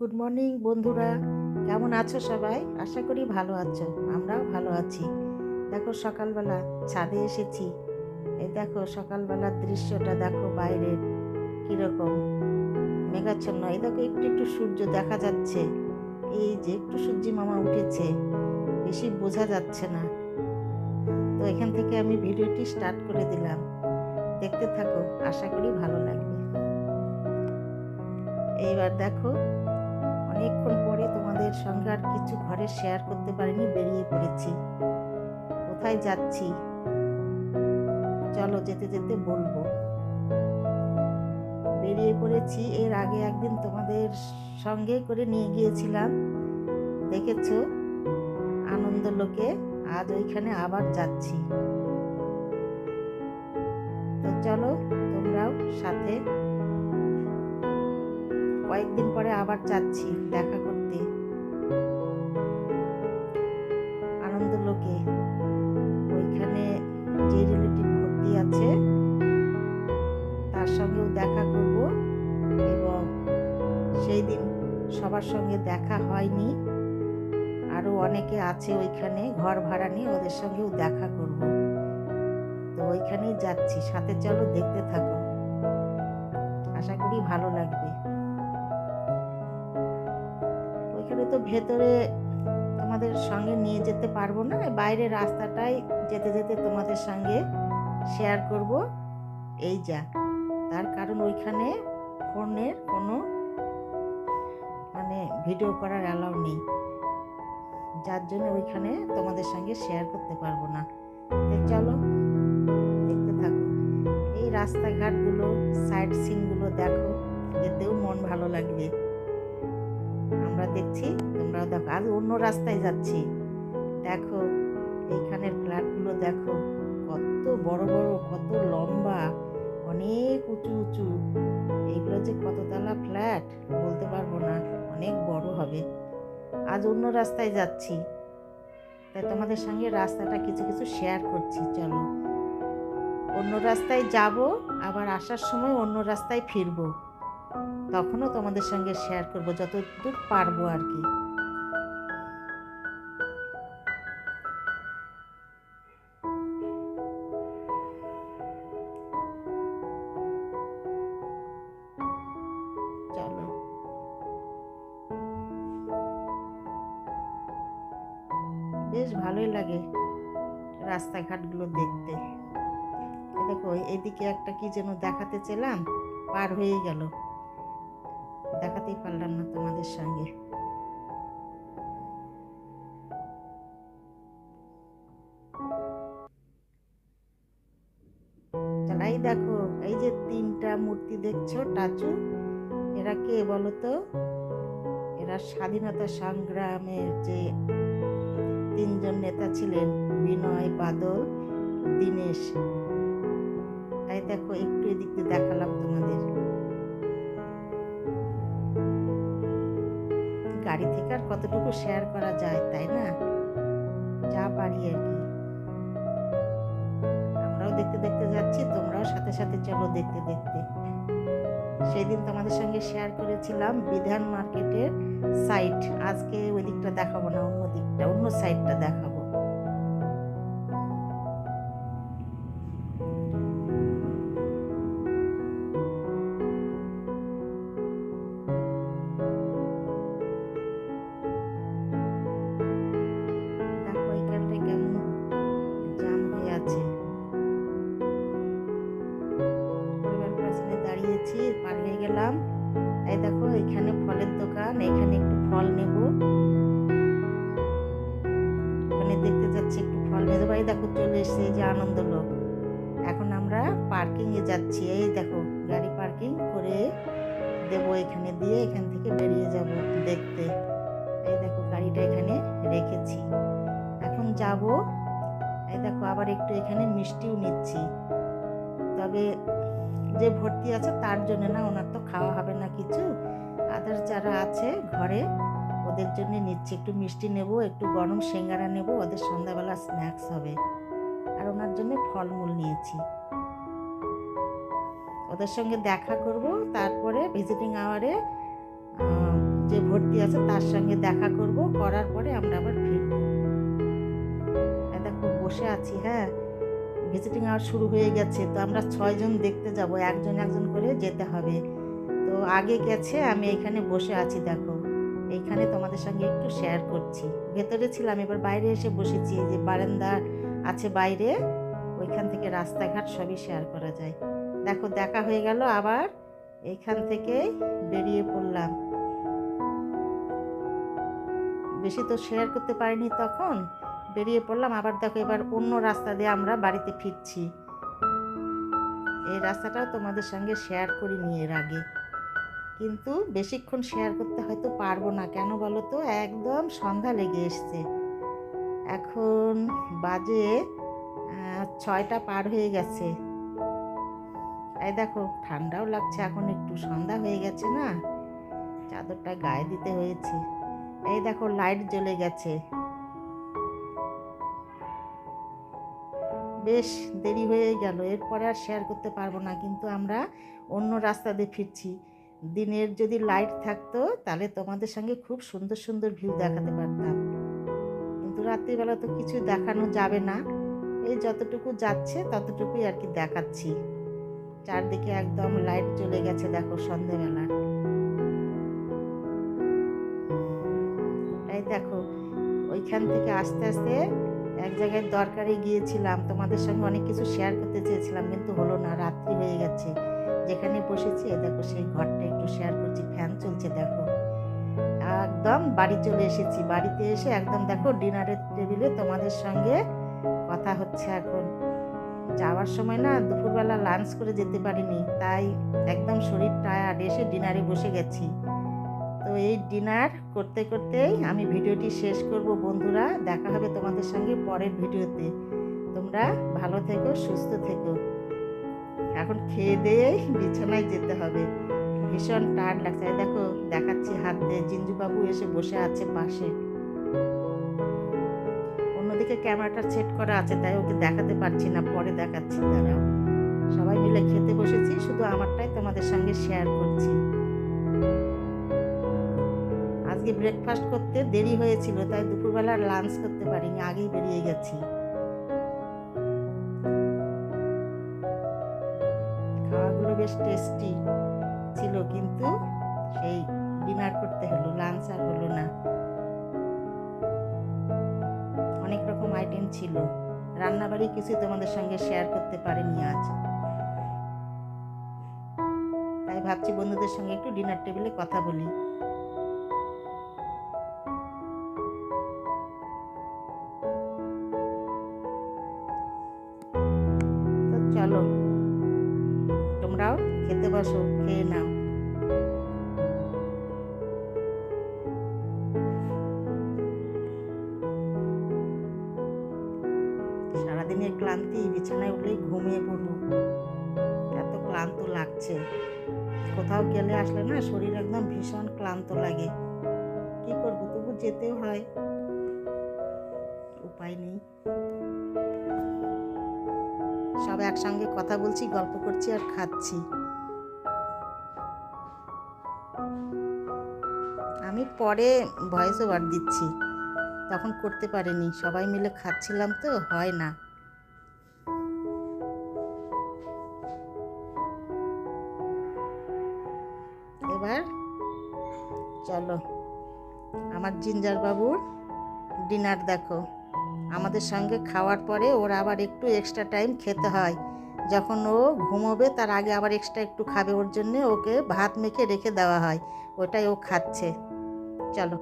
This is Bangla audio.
গুড মর্নিং বন্ধুরা। কেমন আছো সবাই? আশা করি ভালো আছো। আমরাও ভালো আছি। দেখো, সকালবেলা ছাদে এসেছি। এই দেখো, সকালবেলার দৃশ্যটা দেখো বাইরের কীরকম মেঘাচ্ছন্ন। এই দেখো, একটু একটু সূর্য দেখা যাচ্ছে। এই যে একটু সূর্যি মামা উঠেছে, বেশি বোঝা যাচ্ছে না। তো এখান থেকে আমি ভিডিওটি স্টার্ট করে দিলাম। দেখতে থাকো, আশা করি ভালো লাগবে। এইবার দেখো অনেকক্ষণ পরে তোমাদের সঙ্গে আর কিছু ঘরে শেয়ার করতে পারিনি, বেরিয়ে পড়েছি। কোথায় যাচ্ছি? চলো যেতে যেতে বলব। বেরিয়ে পড়েছি, এর আগে একদিন তোমাদের সঙ্গে করে নিয়ে গিয়েছিলাম। দেখেছ? আনন্দ লোকে, আজ ওইখানে আবার যাচ্ছি। তো চলো, তোমরাও সাথে কয়েকদিন পরে আবার যাচ্ছি দেখা করতে। আনন্দ লোকে। ওইখানে যে রিলেটিভ ভর্তি আছে, তার সঙ্গেও দেখা করব এবং সেই দিন সবার সঙ্গে দেখা হয়নি। আরও অনেকে আছে ওইখানে, ঘর ভাড়া নিয়ে ওদের সঙ্গেও দেখা করব। তো ওইখানেই যাচ্ছি, সাথে চলো দেখতে থাকো। আশা করি ভালো লাগবে। ওইখানে তো ভেতরে তোমাদের সঙ্গে নিয়ে যেতে পারব না। বাইরে রাস্তাটাই যেতে যেতে তোমাদের সঙ্গে শেয়ার করব। এই যা। তার কারণ ওইখানে ফোনের কোনো মানে ভিডিও করার অ্যালাউ নেই। যার জন্য ওইখানে তোমাদের সঙ্গে শেয়ার করতে পারব না। চলো, দেখতে থাকো। এই রাস্তাঘাটগুলো সাইড সিনগুলো দেখো। যেতেও মন ভালো লাগবে। আমরা দেখছি তোমরাও দেখো, আজ অন্য রাস্তায় যাচ্ছি। দেখো, এইখানের ফ্ল্যাটগুলো দেখো, কত বড় বড়, কত লম্বা, অনেক উঁচু উঁচু। এইগুলো যে কততলা ফ্ল্যাট, বলতে পারব না, অনেক বড় হবে। আজ অন্য রাস্তায় যাচ্ছি। তাই তোমাদের সঙ্গে রাস্তাটা কিছু কিছু শেয়ার করছি, চলো। অন্য রাস্তায় যাব, আবার আসার সময় অন্য রাস্তায় ফিরবো। তখনও তোমাদের সঙ্গে শেয়ার করব, যতদূর পারব আর কি। বেশ ভালোই লাগে রাস্তাঘাটগুলো দেখতে। দেখো, এদিকে একটা কি যেন দেখাতে চেলাম, পার হয়ে গেল। দেখাতেই পারলাম না তোমাদের সঙ্গে। দেখো, এই যে তিনটা মূর্তি দেখছ, টাচু, এরা কে বলো তো? এরা স্বাধীনতা সংগ্রামের যে তিনজন নেতা ছিলেন, বিনয়, বাদল, দীনেশ। তাই দেখো, একটু এদিক দিয়ে দেখালাম তোমাদের। গাড়ি থেকে আর কতটুকু শেয়ার করা যায়, তাই না? যা পারি আর কি। আমরাও দেখতে দেখতে যাচ্ছি, তোমরাও সাথে সাথে চলো দেখতে দেখতে। সেদিন তোমাদের সঙ্গে শেয়ার করেছিলাম বিধান মার্কেটের সাইট আজকে ওই দিকটা দেখাবো না, অন্য দিকটা, অন্য সাইডটা দেখাবো। এই দেখো চলে এসেছে যে আনন্দ লোক এখন আমরা পার্কিংয়ে যাচ্ছি। এই দেখো, গাড়ি পার্কিং করে দেবো এখানে দিয়ে, এখান থেকে বেরিয়ে যাব দেখতে। এই দেখো, গাড়িটা এখানে রেখেছি। এখন যাব, এই দেখো, আবার একটু এখানে মিষ্টিও নিচ্ছি। তবে যে ভর্তি আছে তার জন্য না, ওনার তো খাওয়া হবে না কিছু। আদার্স যারা আছে ঘরে ওদের জন্য নিচ্ছি। একটু মিষ্টি নেব, একটু গরম সিঙ্গারা নেব, ওদের সন্ধ্যাবেলা স্ন্যাক্স হবে। আর ওনার জন্য ফলমূল নিয়েছি। ওদের সঙ্গে দেখা করব, তারপরে ভিজিটিং আওয়ারে যে ভর্তি আছে তার সঙ্গে দেখা করব, করার পরে আমরা আবার ফিরব। দেখো, বসে আছি হ্যাঁ। ভিজিটিং আওয়ার শুরু হয়ে গেছে, তো আমরা ছয়জন দেখতে যাব, একজন একজন করে যেতে হবে। তো আগে গেছে, আমি এখানে বসে আছি, দেখো। এইখানে তোমাদের সঙ্গে একটু শেয়ার করছি। ভেতরে ছিলাম, এবার বাইরে এসে বসেছি যে বারান্দা আছে বাইরে, ওইখান থেকে রাস্তাঘাট সবই শেয়ার করা যায়। দেখো, দেখা হয়ে গেল, আবার এইখান থেকে বেরিয়ে পড়লাম। বেশি তো শেয়ার করতে পারিনি তখন, বেরিয়ে পড়লাম, আবার দেখো, এবার অন্য রাস্তা দিয়ে আমরা বাড়িতে ফিরছি। এই রাস্তাটাও তোমাদের সঙ্গে শেয়ার করিনি এর আগে। কিন্তু বেশিক্ষণ শেয়ার করতে হয়তো পারব না। কেন বলো তো? একদম সন্ধ্যা লেগে এসছে। এখন বাজে ছয়টা পার হয়ে গেছে। এই দেখো, ঠান্ডাও লাগছে এখন একটু, সন্ধ্যা হয়ে গেছে না? চাদরটা গায়ে দিতে হয়েছে। এই দেখো লাইট জ্বলে গেছে। বেশ দেরি হয়ে গেল, এরপরে আর শেয়ার করতে পারব না। কিন্তু আমরা অন্য রাস্তা দিয়ে ফিরছি। দিনের যদি লাইট থাকতো, তাহলে তোমাদের সঙ্গে খুব সুন্দর সুন্দর ভিউ দেখাতে পারতাম। কিন্তু রাত্রিবেলা তো কিছু দেখানো যাবে না। এই যতটুকু যাচ্ছে, ততটুকুই আর কি দেখাচ্ছি। চারদিকে একদম লাইট চলে গেছে, দেখো সন্ধেবেলা। এই দেখো, ওইখান থেকে আস্তে আস্তে এক জায়গায় দরকারে গিয়েছিলাম, তোমাদের সঙ্গে অনেক কিছু শেয়ার করতে চেয়েছিলাম, কিন্তু হলো না, রাত্রি হয়ে গেছে। যেখানে বসেছি দেখো সেই ঘরটা একটু শেয়ার করছি ফ্যান চলছে, দেখো। একদম বাড়ি চলে এসেছি, বাড়িতে এসে একদম দেখো ডিনারের টেবিলে তোমাদের সঙ্গে কথা হচ্ছে এখন। যাওয়ার সময় না, দুপুরবেলা লাঞ্চ করে যেতে পারিনি, তাই একদম শরীর টায়ার্ড এসে ডিনারে বসে গেছি। এই ডিনার করতে করতেই আমি ভিডিওটি শেষ করব, বন্ধুরা। দেখা হবে তোমাদের সঙ্গে পরের ভিডিওতে। তোমরা ভালো থেকো, সুস্থ থেকো। এখন খেয়ে দিয়ে বিছানায় যেতে হবে। ভীষণ টায়ার্ড লাগছে। দেখো, দেখাচ্ছি হাত। দিয়ে জিঞ্জুবাবু এসে বসে আছে পাশে। অন্যদিকে ক্যামেরাটা সেট করা আছে, তাই ওকে দেখাতে পারছি না। পরে দেখাচ্ছি দাঁড়াও সবাই মিলে খেতে বসেছি, শুধু আমারটাই তোমাদের সঙ্গে শেয়ার করছি। আজকে ব্রেকফাস্ট করতে দেরি হয়েছিল, তাই দুপুরবেলা লাঞ্চ করতে পারিনি, আগেই বেরিয়ে গেছি। খাওয়াগুলো বেশ টেস্টি ছিল, কিন্তু সেই ডিনার করতে হলো লাঞ্চ আর হলো না। অনেক রকম আইটেম ছিল। রান্নাবাড়ি কিছু তোমাদের সঙ্গে শেয়ার করতে পারিনি আজ। তাই ভাবছি বন্ধুদের সঙ্গে একটু ডিনার টেবিলে কথা বলি। তোমরাও খেতে বসো, খেয়ে নাও। সারাদিনের ক্লান্তি, বিছানায় উঠলেই ঘুমিয়ে পড়ব। এত ক্লান্ত লাগছে। কোথাও গেলে আসলে না শরীর একদম ভীষণ ক্লান্ত লাগে। কি করব, তবু যেতেও হয়। উপায় নেই। সব একসঙ্গে কথা বলছি, গল্প করছি আর খাচ্ছি। আমি পরে ভয়েস ওভার দিচ্ছি। তখন করতে পারিনি, সবাই মিলে খাচ্ছিলাম তো, হয় না। এবার চলো, আমার জিঞ্জার বাবুর ডিনার দেখো। আমাদের সঙ্গে খাওয়ার পরে ওর আবার একটু এক্সট্রা টাইম খেতে হয়। যখন ও ঘুমোবে, তার আগে আবার এক্সট্রা একটু খাবে। ওর জন্যে ওকে ভাত মেখে রেখে দেওয়া হয়। ওটাই ও খাচ্ছে। চলো।